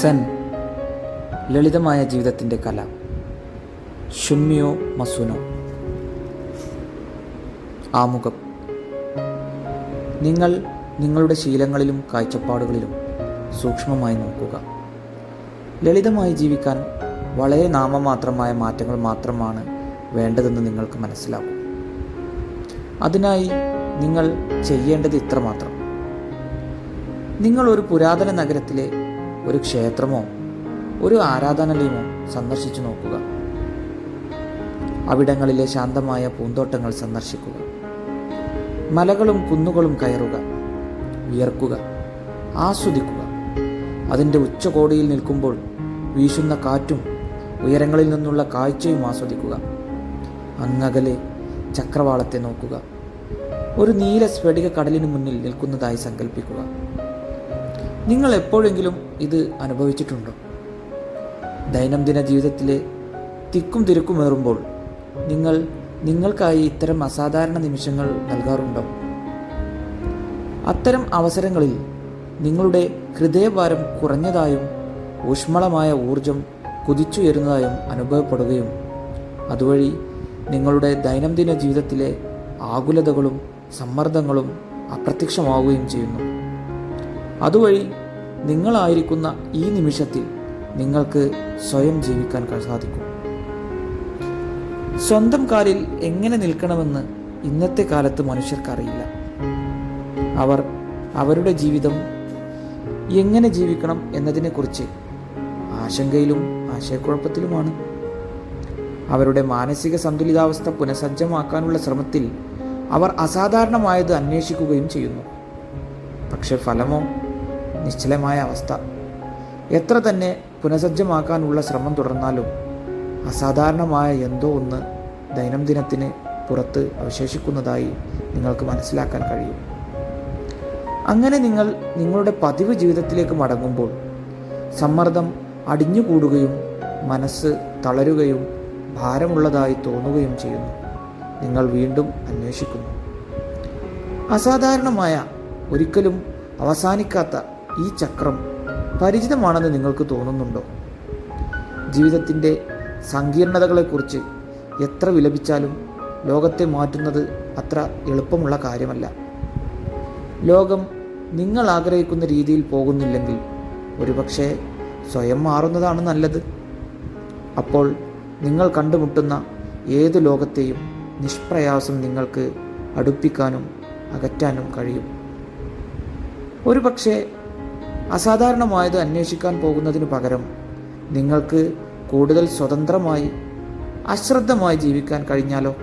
സെൻ ലളിതമായ ജീവിതത്തിന്റെ കല. ഷുമ്മിയോ മസുനോ. ആമുഖം. നിങ്ങൾ നിങ്ങളുടെ ശീലങ്ങളിലും കാഴ്ചപ്പാടുകളിലും സൂക്ഷ്മമായി നോക്കുക. ലളിതമായി ജീവിക്കാൻ വളരെ നാമമാത്രമായ മാറ്റങ്ങൾ മാത്രമാണ് വേണ്ടതെന്ന് നിങ്ങൾക്ക് മനസ്സിലാകും അതിനായി നിങ്ങൾ ചെയ്യേണ്ടത് ഇത്രമാത്രം. നിങ്ങൾ ഒരു പുരാതന നഗരത്തിലെ ഒരു ക്ഷേത്രമോ ഒരു ആരാധനാലയമോ സന്ദർശിച്ചു നോക്കുക. അവിടങ്ങളിലെ ശാന്തമായ പൂന്തോട്ടങ്ങൾ സന്ദർശിക്കുക. മലകളും കുന്നുകളും കയറുക വിയർക്കുക ആസ്വദിക്കുക. അതിന്റെ ഉച്ചകോടിയിൽ നിൽക്കുമ്പോൾ വീശുന്ന കാറ്റും ഉയരങ്ങളിൽ നിന്നുള്ള കാഴ്ചയും ആസ്വദിക്കുക. അങ്ങകലെ ചക്രവാളത്തെ നോക്കുക. ഒരു നീല സ്ഫടിക കടലിന് മുന്നിൽ നിൽക്കുന്നതായി സങ്കല്പിക്കുക നിങ്ങൾ എപ്പോഴെങ്കിലും ഇത് അനുഭവിച്ചിട്ടുണ്ടോ? ദൈനംദിന ജീവിതത്തിലെ തിക്കും തിരക്കുമേറുമ്പോൾ നിങ്ങൾ നിങ്ങൾക്കായി ഇത്തരം അസാധാരണ നിമിഷങ്ങൾ നൽകാറുണ്ടോ? അത്തരം അവസരങ്ങളിൽ നിങ്ങളുടെ ഹൃദയഭാരം കുറഞ്ഞതായും ഊഷ്മളമായ ഊർജം കുതിച്ചുയരുന്നതായും അനുഭവപ്പെടുകയും അതുവഴി നിങ്ങളുടെ ദൈനംദിന ജീവിതത്തിലെ ആകുലതകളും സമ്മർദ്ദങ്ങളും അപ്രത്യക്ഷമാവുകയും ചെയ്യുന്നു. അതുവഴി നിങ്ങളായിരിക്കുന്ന ഈ നിമിഷത്തിൽ നിങ്ങൾക്ക് സ്വയം ജീവിക്കാൻ സാധിക്കും. സ്വന്തം കാലിൽ എങ്ങനെ നിൽക്കണമെന്ന് ഇന്നത്തെ കാലത്ത് മനുഷ്യർക്കറിയില്ല. അവർ അവരുടെ ജീവിതം എങ്ങനെ ജീവിക്കണം എന്നതിനെക്കുറിച്ച് ആശങ്കയിലും ആശയക്കുഴപ്പത്തിലുമാണ്. അവരുടെ മാനസിക സന്തുലിതാവസ്ഥ പുനഃസജ്ജമാക്കാനുള്ള ശ്രമത്തിൽ അവർ അസാധാരണമായത് അന്വേഷിക്കുകയും ചെയ്യുന്നു. പക്ഷെ ഫലമോ നിശ്ചലമായ അവസ്ഥ. എത്ര തന്നെ പുനഃസജ്ജമാക്കാനുള്ള ശ്രമം തുടർന്നാലും അസാധാരണമായ എന്തോ ഒന്ന് ദൈനംദിനത്തിന് പുറത്ത് അവശേഷിക്കുന്നതായി നിങ്ങൾക്ക് മനസ്സിലാക്കാൻ കഴിയും. അങ്ങനെ നിങ്ങൾ നിങ്ങളുടെ പതിവ് ജീവിതത്തിലേക്ക് മടങ്ങുമ്പോൾ സമ്മർദ്ദം അടിഞ്ഞുകൂടുകയും മനസ്സ് തളരുകയും ഭാരമുള്ളതായി തോന്നുകയും ചെയ്യുന്നു. നിങ്ങൾ വീണ്ടും അന്വേഷിക്കുന്നു. അസാധാരണമായ ഒരിക്കലും അവസാനിക്കാത്ത ഈ ചക്രം പരിചിതമാണെന്ന് നിങ്ങൾക്ക് തോന്നുന്നുണ്ടോ? ജീവിതത്തിന്റെ സങ്കീർണതകളെക്കുറിച്ച് എത്ര വിലപിച്ചാലും ലോകത്തെ മാറ്റുന്നത് അത്ര എളുപ്പമുള്ള കാര്യമല്ല. ലോകം നിങ്ങൾ ആഗ്രഹിക്കുന്ന രീതിയിൽ പോകുന്നില്ലെങ്കിൽ ഒരുപക്ഷെ സ്വയം മാറുന്നതാണ് നല്ലത്. അപ്പോൾ നിങ്ങൾ കണ്ടുമുട്ടുന്ന ഏത് ലോകത്തെയും നിഷ്പ്രയാസം നിങ്ങൾക്ക് അടുപ്പിക്കാനും അകറ്റാനും കഴിയും. ഒരുപക്ഷെ അസാധാരണമായത് അന്വേഷിക്കാൻ പോകുന്നതിന് പകരം നിങ്ങൾക്ക് കൂടുതൽ സ്വതന്ത്രമായി അശ്രദ്ധമായി ജീവിക്കാൻ കഴിഞ്ഞാലോ?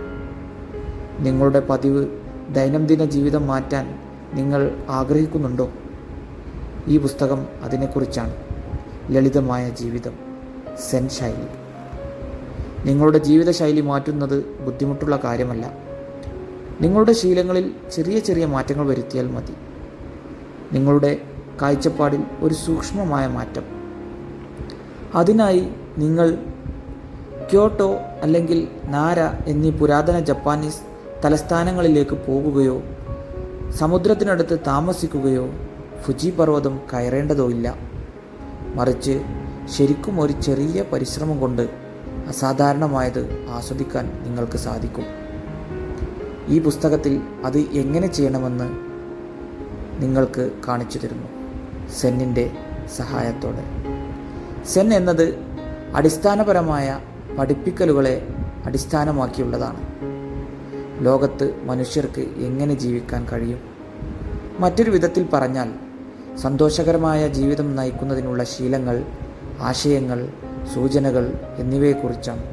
നിങ്ങളുടെ പതിവ് ദൈനംദിന ജീവിതം മാറ്റാൻ നിങ്ങൾ ആഗ്രഹിക്കുന്നുണ്ടോ? ഈ പുസ്തകം അതിനെക്കുറിച്ചാണ്. ലളിതമായ ജീവിതം സെൻ ശൈലി. നിങ്ങളുടെ ജീവിതശൈലി മാറ്റുന്നത് ബുദ്ധിമുട്ടുള്ള കാര്യമല്ല. നിങ്ങളുടെ ശീലങ്ങളിൽ ചെറിയ ചെറിയ മാറ്റങ്ങൾ വരുത്തിയാൽ മതി. നിങ്ങളുടെ കാഴ്ചപ്പാടിൽ ഒരു സൂക്ഷ്മമായ മാറ്റം. അതിനായി നിങ്ങൾ ക്യോട്ടോ അല്ലെങ്കിൽ നാര എന്നീ പുരാതന ജപ്പാനീസ് തലസ്ഥാനങ്ങളിലേക്ക് പോകുകയോ സമുദ്രത്തിനടുത്ത് താമസിക്കുകയോ ഫുജി പർവതം കയറേണ്ടതോ ഇല്ല. മറിച്ച് ശരിക്കും ഒരു ചെറിയ പരിശ്രമം കൊണ്ട് അസാധാരണമായത് ആസ്വദിക്കാൻ നിങ്ങൾക്ക് സാധിക്കും. ഈ പുസ്തകത്തിൽ അത് എങ്ങനെ ചെയ്യണമെന്ന് നിങ്ങൾക്ക് കാണിച്ചു തരുന്നു. സെന്നിന്റെ സഹായത്തോടെ. സെൻ എന്നത് അടിസ്ഥാനപരമായ പഠിപ്പിക്കലുകളെ അടിസ്ഥാനമാക്കിയുള്ളതാണ്. ലോകത്ത് മനുഷ്യർക്ക് എങ്ങനെ ജീവിക്കാൻ കഴിയും? മറ്റൊരു വിധത്തിൽ പറഞ്ഞാൽ സന്തോഷകരമായ ജീവിതം നയിക്കുന്നതിനുള്ള ശീലങ്ങൾ ആശയങ്ങൾ സൂചനകൾ എന്നിവയെക്കുറിച്ചാണ്.